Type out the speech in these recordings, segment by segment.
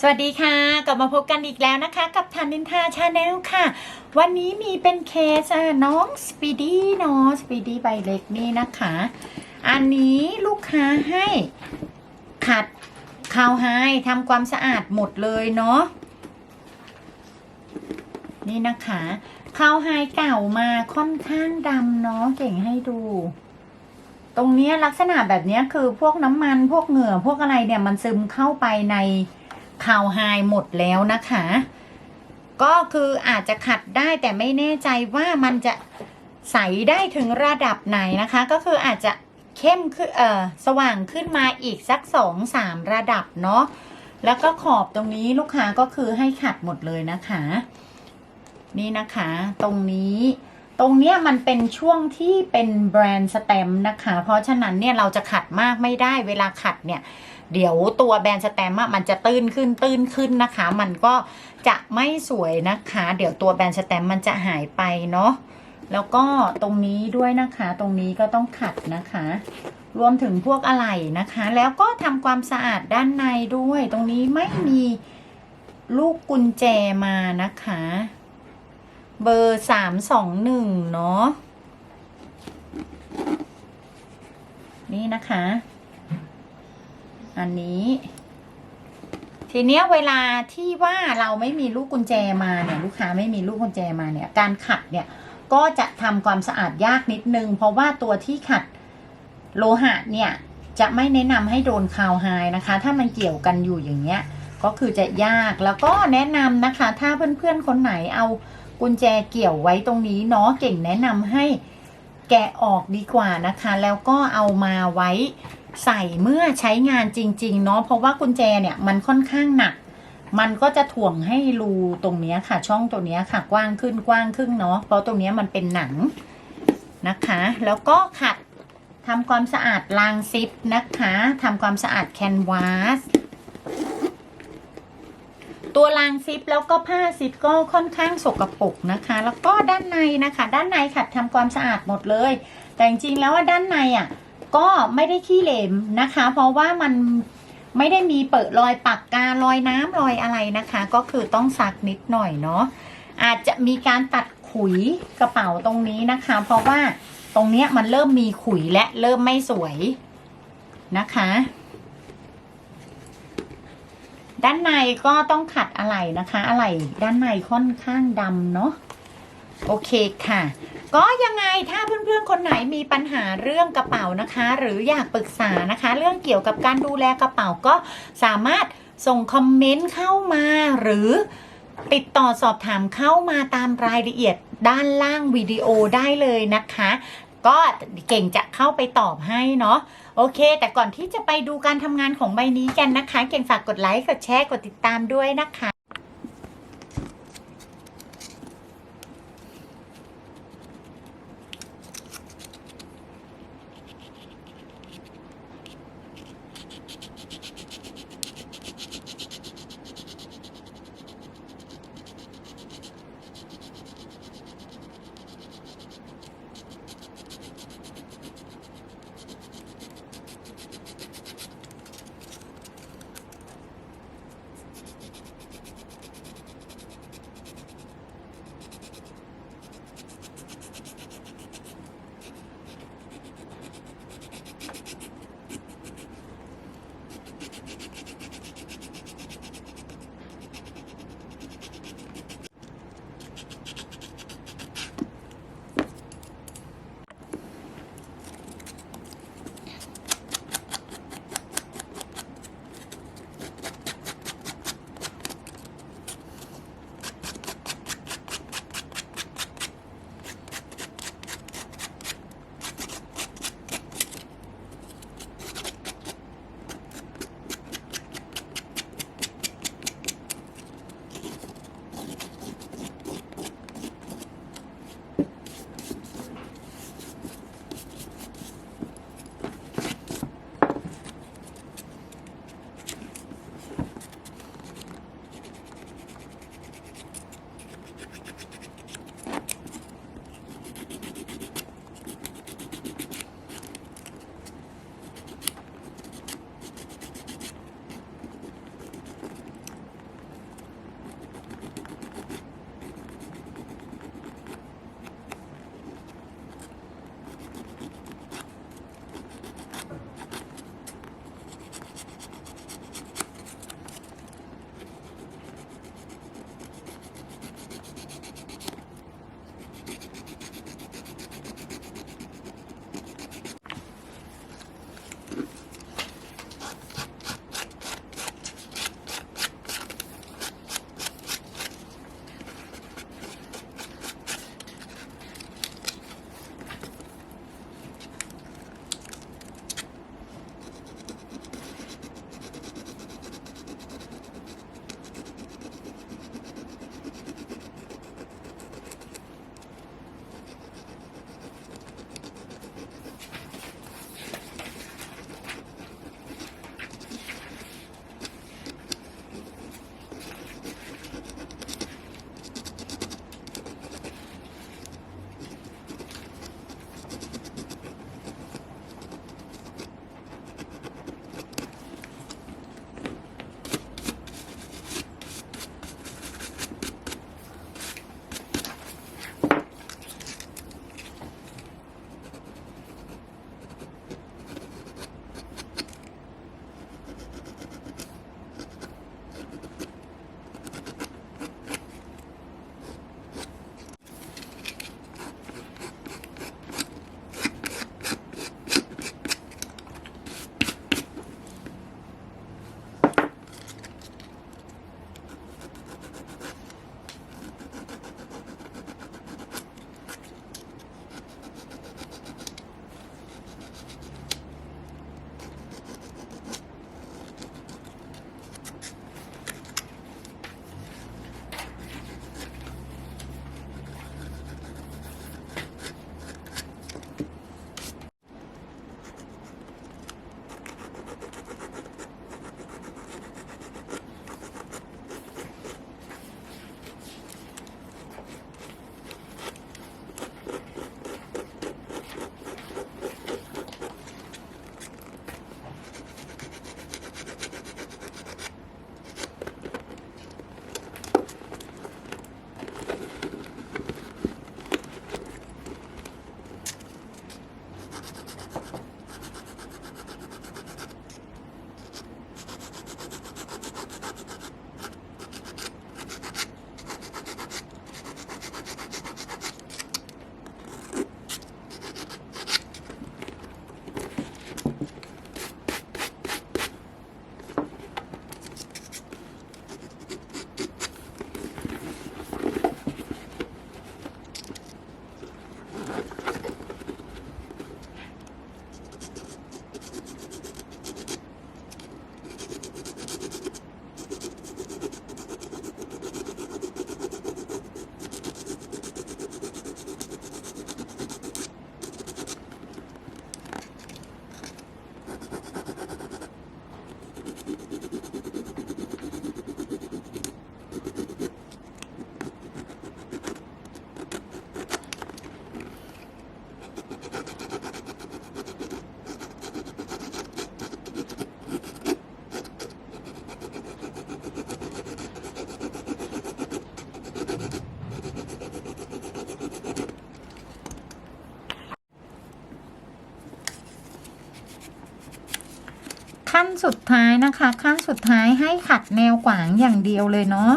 สวัสดีค่ะ กลับมาพบกันอีกแล้วนะคะ กับทันนินทาชาแนลค่ะ วันนี้มีเป็นเคสน้องสปีดี้เนาะสปีดี้ใบเล็กนี่นะคะ อันนี้ลูกค้าให้ขัดคาวไฮทำความสะอาดหมดเลยเนาะนี่นะคะคาวไฮเก่ามาค่อนข้างดำเนาะเก่งให้ดูตรงนี้ลักษณะแบบนี้คือพวกน้ำมันพวกเหงื่อพวกอะไรเนี่ยมันซึมเข้าไปใน คาวไฮหมดแล้วนะคะ ก็คืออาจจะขัดได้แต่ไม่แน่ใจว่ามันจะใสได้ถึงระดับไหนนะคะ ก็คืออาจจะเข้มขึ้นเออสว่างขึ้นมาอีกสักสองสามระดับเนาะแล้วก็ขอบตรงนี้ลูกค้าก็คือให้ขัดหมดเลยนะคะ นี่นะคะ ตรงนี้ ตรงเนี้ยมันเป็นช่วงที่เป็นแบรนด์สแตมนะคะ เพราะฉะนั้นเนี่ยเราจะขัดมากไม่ได้เวลาขัดเนี่ย เดี๋ยวตัวแบรนด์สแตมป์อะมันจะตื้นขึ้นตื้นขึ้นนะคะ มันก็จะไม่สวยนะคะ เดี๋ยวตัวแบรนด์สแตมป์มันจะหายไปเนาะแล้วก็ตรงนี้ด้วยนะคะ ตรงนี้ก็ต้องขัดนะคะ รวมถึงพวกอะไหล่นะคะ แล้วก็ทำความสะอาดด้านในด้วย ตรงนี้ไม่มีลูกกุญแจมานะคะ เบอร์สามสองหนึ่งเนาะนี่นะคะ อันนี้ ทีเนี้ยเวลาที่ว่าเราไม่มีลูกกุญแจมาเนี่ยลูกค้าไม่มีลูกกุญแจมาเนี่ย การขัดเนี่ยก็จะทำความสะอาดยากนิดนึง เพราะว่าตัวที่ขัดโลหะเนี่ยจะไม่แนะนำให้โดนคาวไฮนะคะ ถ้ามันเกี่ยวกันอยู่อย่างเงี้ย ก็คือจะยากแล้วก็แนะนำนะคะ ถ้าเพื่อนๆคนไหนเอา กุญแจเกี่ยวไว้ตรงนี้เนาะเก่งแนะนำให้แกะออกดีกว่านะคะ แล้วก็เอามาไว้ใส่เมื่อใช้งานจริง ๆ เนาะเพราะว่ากุญแจเนี่ยมันค่อนข้างหนัก มันก็จะถ่วงให้รูตรงนี้ค่ะ ช่องตัวนี้ค่ะ กว้างขึ้นกว้างขึ้นเนาะเพราะตรงนี้มันเป็นหนังนะคะ แล้วก็ขัดทำความสะอาดรางซิปนะคะทำความสะอาดแคนวาส ตัวรางซิปแล้วก็ผ้าซิปก็ค่อนข้างสกปรกนะคะ แล้วก็ด้านในนะคะ ด้านในขัดทำความสะอาดหมดเลย แต่จริงๆแล้วว่าด้านในอะก็ไม่ได้ขี้เหร่นะคะ เพราะว่ามันไม่ได้มีเปิดรอยปากการอยน้ำรอยอะไรนะคะ ก็คือต้องซักนิดหน่อยเนาะอาจจะมีการตัดขุยกระเป๋าตรงนี้นะคะ เพราะว่าตรงเนี้ยมันเริ่มมีขุยและเริ่มไม่สวยนะคะ ด้านในก็ต้องขัดอะไหล่นะคะ อะไหล่ด้านในค่อนข้างดำเนาะโอเคค่ะ ก็ยังไงถ้าเพื่อนๆคนไหนมีปัญหาเรื่องกระเป๋านะคะ หรืออยากปรึกษานะคะ เรื่องเกี่ยวกับการดูแลกระเป๋าก็สามารถส่งคอมเมนต์เข้ามาหรือติดต่อสอบถามเข้ามาตามรายละเอียดด้านล่างวิดีโอได้เลยนะคะ ก็เก่งจะเข้าไปตอบให้เนาะโอเค แต่ก่อนที่จะไปดูการทำงานของใบนี้กันนะคะ เก่งฝากกดไลค์กดแชร์กดติดตามด้วยนะคะ ขั้นสุดท้ายนะคะ ขั้นสุดท้ายให้ขัดแนวขวางอย่างเดียวเลยเนาะ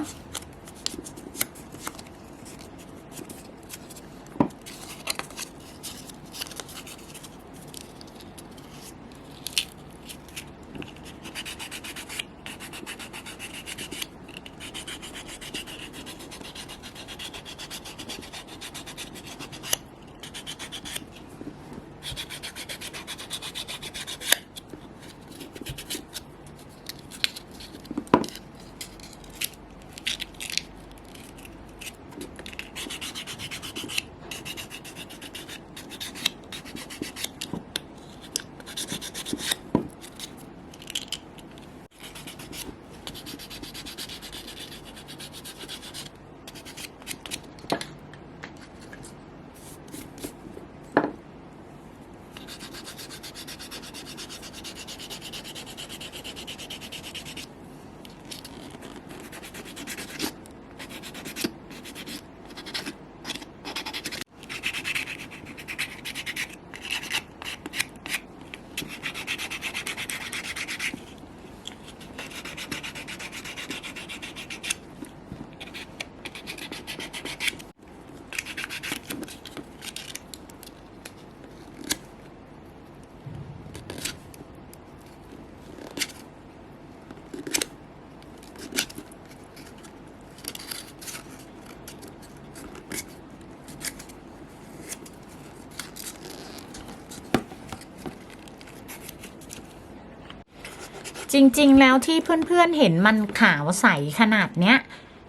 จริงๆ แล้วที่เพื่อนๆเห็นมันขาวใสขนาดเนี้ย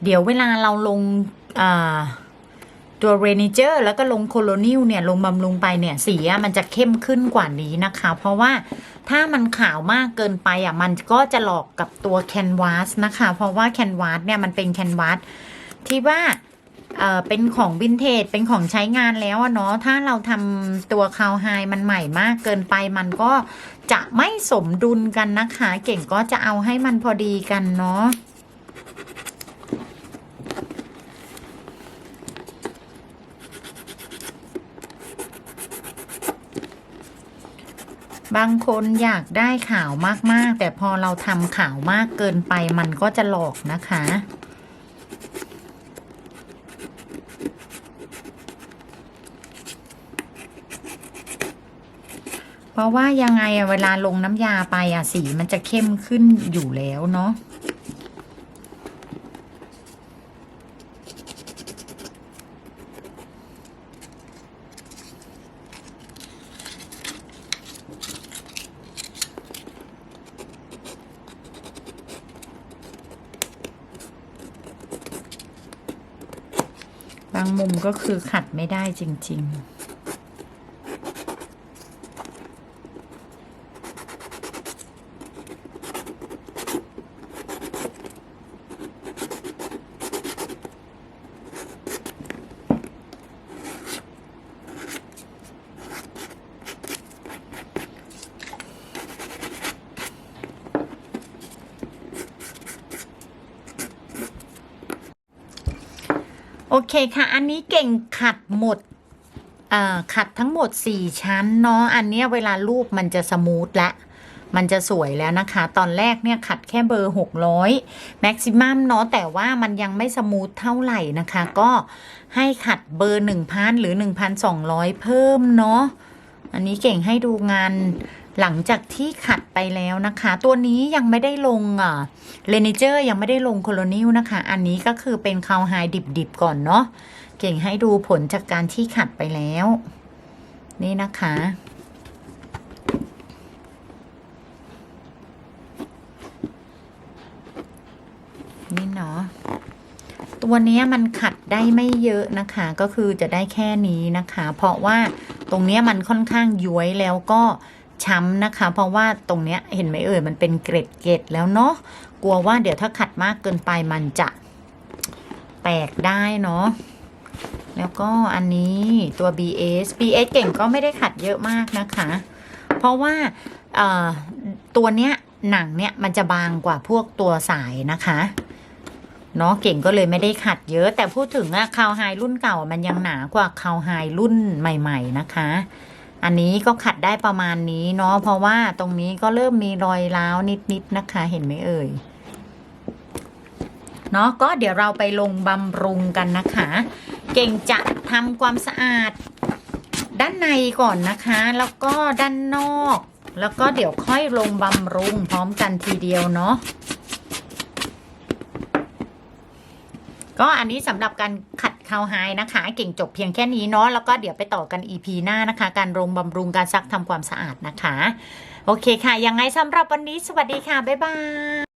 เดี๋ยวเวลาเราลงตัวเรนิเจอร์แล้วก็ลงโคโลนิลเนี่ยลงบำรุงไปเนี่ยสีมันจะเข้มขึ้นกว่านี้นะคะ เพราะว่าถ้ามันขาวมากเกินไปอะมันก็จะหลอกกับตัวแคนวาสนะคะ เพราะว่าแคนวาสเนี่ยมันเป็นแคนวาสที่ว่าเออเป็นของวินเทจเป็นของใช้งานแล้วอะเนาะถ้าเราทำตัวคาวไฮมันใหม่มากเกินไปมันก็ จะไม่สมดุลกันนะคะ เก่งก็จะเอาให้มันพอดีกันเนาะบางคนอยากได้ขาวมากๆ แต่พอเราทำขาวมากเกินไปมันก็จะหลอกนะคะ ราะว่ายังไงเวลาลงน้ำยาไปอะสีมันจะเข้มขึ้นอยู่แล้วเนาะบางมุมก็คือขัดไม่ได้จริง ๆ เคค่ะ อันนี้เก่งขัดหมดอ่อขัดทั้งหมด 4 ชั้นเนาะอันนี้เวลารูปมันจะสมูทและมันจะสวยแล้วนะคะ ตอนแรกเนี่ยขัดแค่เบอร์ 600แม็กซิมัมเนาะแต่ว่ามันยังไม่สมูทเท่าไหร่นะคะ ก็ให้ขัดเบอร์ 1,000 หรือ 1,200 เพิ่มเนาะอันนี้เก่งให้ดูงาน หลังจากที่ขัดไปแล้วนะคะ ตัวนี้ยังไม่ได้ลงอะเลนเจอร์ยังไม่ได้ลงโคโลนิลนะคะ อันนี้ก็คือเป็นคาวไฮดิบๆก่อนเนาะเก่งให้ดูผลจากการที่ขัดไปแล้ว นี่นะคะนี่เนาะตัวนี้มันขัดได้ไม่เยอะนะคะ ก็คือจะได้แค่นี้นะคะ เพราะว่าตรงเนี้ยมันค่อนข้างย้วยแล้วก็ ช้ำนะคะ เพราะว่าตรงเนี้ยเห็นไหมเอ่ยมันเป็นเกร็ดเกร็ดๆแล้วเนาะกลัวว่าเดี๋ยวถ้าขัดมากเกินไปมันจะแตกได้เนาะแล้วก็อันนี้ตัว BS BS เก่งก็ไม่ได้ขัดเยอะมากนะคะ เพราะว่าตัวเนี้ยหนังเนี้ยมันจะบางกว่าพวกตัวสายนะคะเนาะเก่งก็เลยไม่ได้ขัดเยอะ แต่พูดถึงอะคาวไฮรุ่นเก่ามันยังหนากว่าคาวไฮรุ่นใหม่ ๆ นะคะ อันนี้ก็ขัดได้ประมาณนี้เนาะเพราะว่าตรงนี้ก็เริ่มมีรอยร้าวนิดๆนะคะเห็นไหมเอ่ยเนาะก็เดี๋ยวเราไปลงบำรุงกันนะคะ เก่งจะทำความสะอาด ด้านในก่อนนะคะ แล้วก็ด้านนอก แล้วก็เดี๋ยวค่อยลงบำรุงพร้อมกันทีเดียวเนาะก็อันนี้สำหรับการขัด ทาวไฮนะคะ เก่งจบเพียงแค่นี้เนาะแล้วก็เดี๋ยวไปต่อกัน EP หน้านะคะ การลงบำรุงการซักทำความสะอาดนะคะ โอเคค่ะ ยังไงสำหรับวันนี้สวัสดีค่ะ บ๊ายบาย